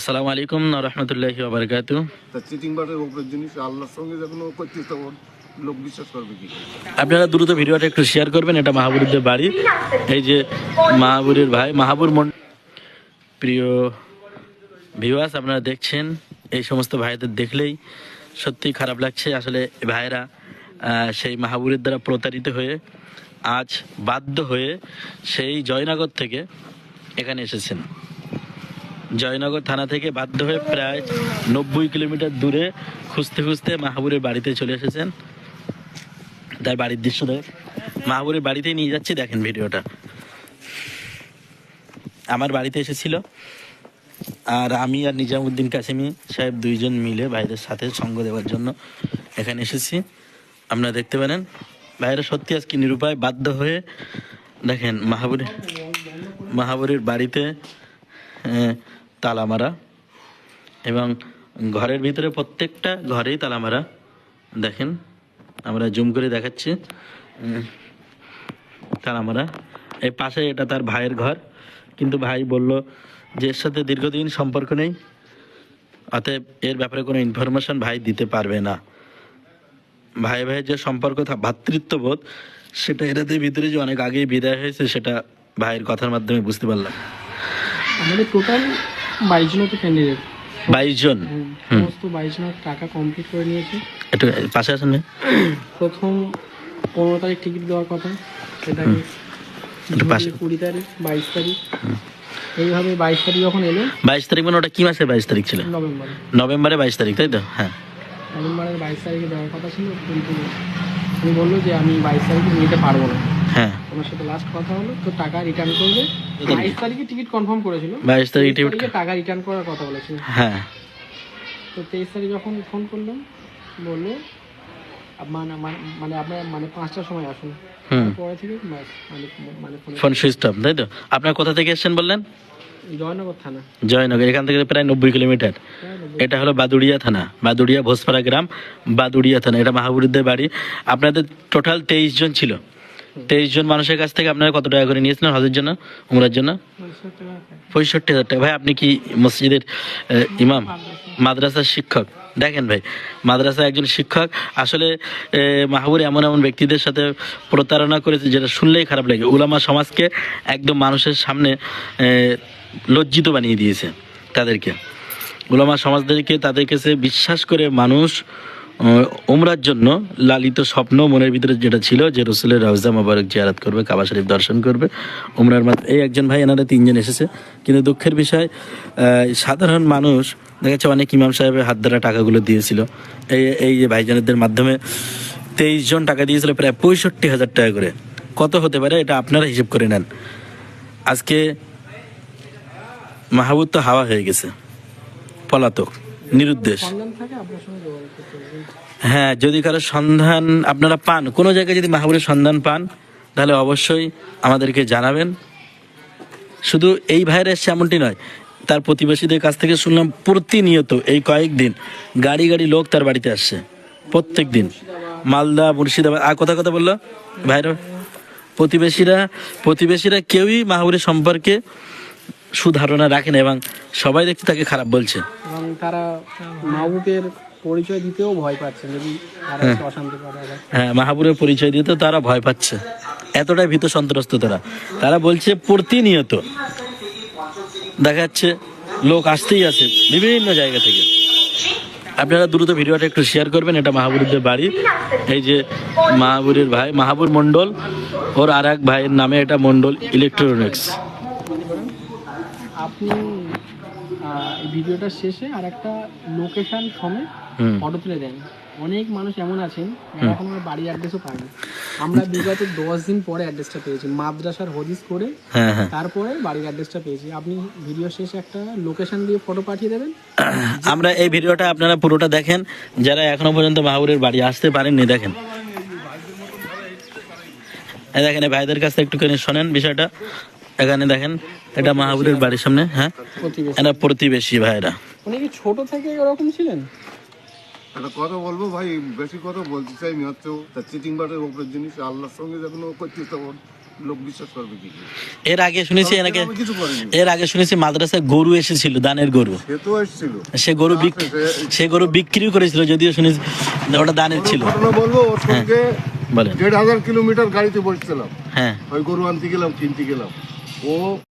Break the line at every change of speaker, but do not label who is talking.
আসসালামু আলাইকুম রহমতুল্লাহ বারকাতু।
তা চিটিং উপরের জিনিস আল্লাহর সঙ্গে যখন ও করছিস তখন লোক বিশ্বাস করবে কি?
আপনারা দ্রুত ভিডিওটা একটু শেয়ার করবেন এটা মাহাবুরদের বাড়ি। এই যে মাহাবুরের ভাই মাহাবুর মন প্রিয় ভিউয়ার্স আপনারা দেখছেন এই সমস্ত ভাইদের দেখলেই সত্যি খারাপ লাগছে। আসলে ভাইরা সেই মাহাবুরের দ্বারা প্রতারিত হয়ে আজ বাধ্য হয়ে সেই জয়নগর থেকে এখানে এসেছেন। জয়নগর থানা থেকে বাধ্য হয়ে প্রায় নব্বই কিলোমিটার দূরে খুঁজতে খুঁজতে মাহাবুরের বাড়িতে চলে এসেছেন। তার বাড়ির দৃশ্য দেখ মাহাবুরের বাড়িতেই নিয়ে যাচ্ছি, দেখেন ভিডিওটা। আমার বাড়িতে এসেছিল। আর আমি আর নিজামুদ্দিন কাসিমি সাহেব দুইজন মিলে ভাইদের সাথে সঙ্গ দেওয়ার জন্য এখানে এসেছি। আপনারা দেখতে পারেন, ভাইরা সত্যি আজকে নিরুপায় বাধ্য হয়ে দেখেন মাহাবুরের মাহাবুরের বাড়িতে তালা মারা এবং ঘরের ভিতরে প্রত্যেকটা ঘরেই তালা মারা দেখেন, আমরা জুম করে দেখাচ্ছি। তালা মারা এই পাশে এটা তার ভাইয়ের ঘর। কিন্তু ভাই বলল যে এর সাথে দীর্ঘদিন সম্পর্ক নেই, অতএব এর ব্যাপারে কোনো ইনফরমেশন ভাই দিতে পারবে না। ভাই ভাইয়ের যে সম্পর্ক ভ্রাতৃত্ববোধ সেটা এটাদের ভিতরে যে অনেক আগেই বিদায় হয়েছে, সেটা ভাইয়ের কথার মাধ্যমে বুঝতে পারলাম।
আমাদের টোটাল বাইশ জন তো ক্যান্ডিডেট
বাইশ জন?
সমস্ত বাইশ জনের টাকা কমপ্লিট করে নিয়েছে।
একটু পাশে আসেন?
প্রথম পনেরো তারিখ টিকিট দেওয়ার কথা। সেটাকে
একটু পাশে।
ঝুলিয়ে কুড়ি তারিখ বাইশ তারিখ। এইভাবে বাইশ তারিখ যখন এলো
বাইশ তারিখ মানে ওটা কি মাসের বাইশ তারিখ ছিল?
নভেম্বরে।
নভেম্বরে বাইশ তারিখ তাই তো? হ্যাঁ।
নভেম্বরের বাইশ তারিখে দেওয়ার কথা ছিল কিন্তু উনি বলল যে আমি বাইশ তারিখে নিতে পারব না।
হ্যাঁ।
সাথে লাস্ট কথা হলো তো টাকা রিটার্ন করবে। বাইশ তারিখে টিকিট কনফার্ম করেছিল।
বাইশ তারিখ টিকিট
টাকা রিটার্ন করার কথা বলেছিল।
হ্যাঁ।
তো তেইশ তারিখ যখন ফোন করলাম বলল মানে মানে- আপনার মানে পাঁচটার সময় আসুন।
হুম।
পরে থেকে মানে মানে ফোনে
ফোন সুইচ অফ তাই তো? আপনার কোথা থেকে এসেছেন বললেন?
জয়নগর থানা।
জয়নগর এখান থেকে প্রায় নব্বই কিলোমিটার। এটা হলো বাদুড়িয়া থানা বাদুড়িয়া ভোজপাড়া গ্রাম বাদুড়িয়া থানা এটা মাহাবুরুদ্দের বাড়ি। আপনাদের টোটাল তেইশ জন ছিল। তেইশ জন মানুষের কাছ থেকে আপনারা কত টাকা করে নিয়েছিলেন হজের জন্য, উমরার জন্য?
পঁয়ষট্টি
হাজার টাকা। ভাই, আপনি কি মসজিদের ইমাম? মাদ্রাসার শিক্ষক। দেখেন ভাই মাদ্রাসা একজন শিক্ষক। আসলে মাহবুর এমন এমন ব্যক্তিদের সাথে প্রতারণা করেছে যেটা শুনলেই খারাপ লাগে। উলামা সমাজকে একদম মানুষের সামনে লজ্জিত বানিয়ে দিয়েছে তাদেরকে। উলামা সমাজদেরকে তাদের কাছে বিশ্বাস করে মানুষ আহ, উমরার জন্য লালিত স্বপ্ন মনের ভিতরে যেটা ছিল যে রসুলের রওজা মোবারক জিয়ারাত করবে কাবা শরীফ দর্শন করবে। উমরার মাত্র এই একজন ভাই এনারা তিনজন এসেছে। কিন্তু দুঃখের বিষয় সাধারণ মানুষ দেখা যাচ্ছে অনেক ইমাম সাহেবের হাত দ্বারা টাকাগুলো দিয়েছিল। এই এই যে ভাইজানদের মাধ্যমে তেইশ জন টাকা দিয়েছিল প্রায় পঁয়ষট্টি হাজার টাকা করে। কত হতে পারে এটা আপনারা হিসেব করে নেন। আজকে মাহবুব তো হাওয়া হয়ে গেছে। পলাতক নিরুদ্দেশ। হ্যাঁ যদি কারও সন্ধান আপনারা পান, কোনো জায়গায় যদি মাহবুবের সন্ধান পান, তাহলে অবশ্যই আমাদেরকে জানাবেন। শুধু এই ভাইয়ের এসছে এমনটি নয়, তার প্রতিবেশীদের কাছ থেকে শুনলাম প্রতিনিয়ত এই কয়েকদিন গাড়ি গাড়ি লোক তার বাড়িতে আসছে প্রত্যেক দিন মালদা, মুর্শিদাবাদ, আর কথা কথা বলল? ভাইরা প্রতিবেশীরা প্রতিবেশীরা কেউই মাহবুরের সম্পর্কে সুধারণা রাখেন এবং সবাই দেখতে তাকে খারাপ বলছে।
এবং তারা মাহবুবের পরিচয় দিতেও ভয় পাচ্ছে যদি অশান্তি
হ্যাঁ মাহাপুরের পরিচয় দিতে তারা ভয় পাচ্ছে। এতটাই ভীত সন্ত্রস্ত তারা। তারা বলছে প্রতিনিয়ত দেখা যাচ্ছে লোক আসতেই আছে বিভিন্ন জায়গা থেকে। আপনারা দ্রুত ভিডিওটা একটু শেয়ার করবেন এটা মাহাবুরদের বাড়ি। এই যে মাহাবুরের ভাই মাহাবুর মণ্ডল ওর আর এক ভাইয়ের নামে এটা মণ্ডল ইলেকট্রনিক্স।
আপনি এই ভিডিওটা শেষে আর একটা লোকেশন সমেত ফটো তুলে দেন। অনেক মানুষ এমন আছেন যারা এখন আমার বাড়ির অ্যাড্রেসও পায়নি। আমরা বিগত দশ দিন পরে অ্যাড্রেসটা পেয়েছি মাদ্রাসার হদিস করে
হ্যাঁ হ্যাঁ।
তারপরে বাড়ির অ্যাড্রেসটা পেয়েছি। আপনি ভিডিও শেষে একটা লোকেশন দিয়ে ফটো পাঠিয়ে দেবেন।
আমরা এই ভিডিওটা আপনারা পুরোটা দেখেন। যারা এখনও পর্যন্ত মাহাবুরের বাড়ি আসতে পারেননি দেখেন। দেখেন এই ভাইদের কাছে একটুখানি শোনেন বিষয়টা। এখানে দেখেন এটা মাহাবুরের বাড়ির সামনে হ্যাঁ?
প্রতিবেশী।
এটা প্রতিবেশী ভাইরা।
উনি কি ছোট থেকে ওরকম ছিলেন?
একটা কথা বলব ভাই বেশি কথা বলতে চাই আমি হচ্ছে চিটিং বাটের উপরের জিনিস আল্লাহর সঙ্গে যখন ও করছিস তখন লোক বিশ্বাস করবে কি
এর আগে শুনেছি এর আগে শুনেছি মাদ্রাসায় গরু এসেছিল দানের গরু।
সে তো এসেছিল।
সে গরু সে গরু বিক্রিও করেছিল যদিও শুনেছি ওটা দানের ছিল।
বলব? ওর সঙ্গে
বলেন।
দেড় হাজার কিলোমিটার গাড়িতে বসছিলাম।
হ্যাঁ।
ওই গরু আনতে গেলাম কিনতে গেলাম। ও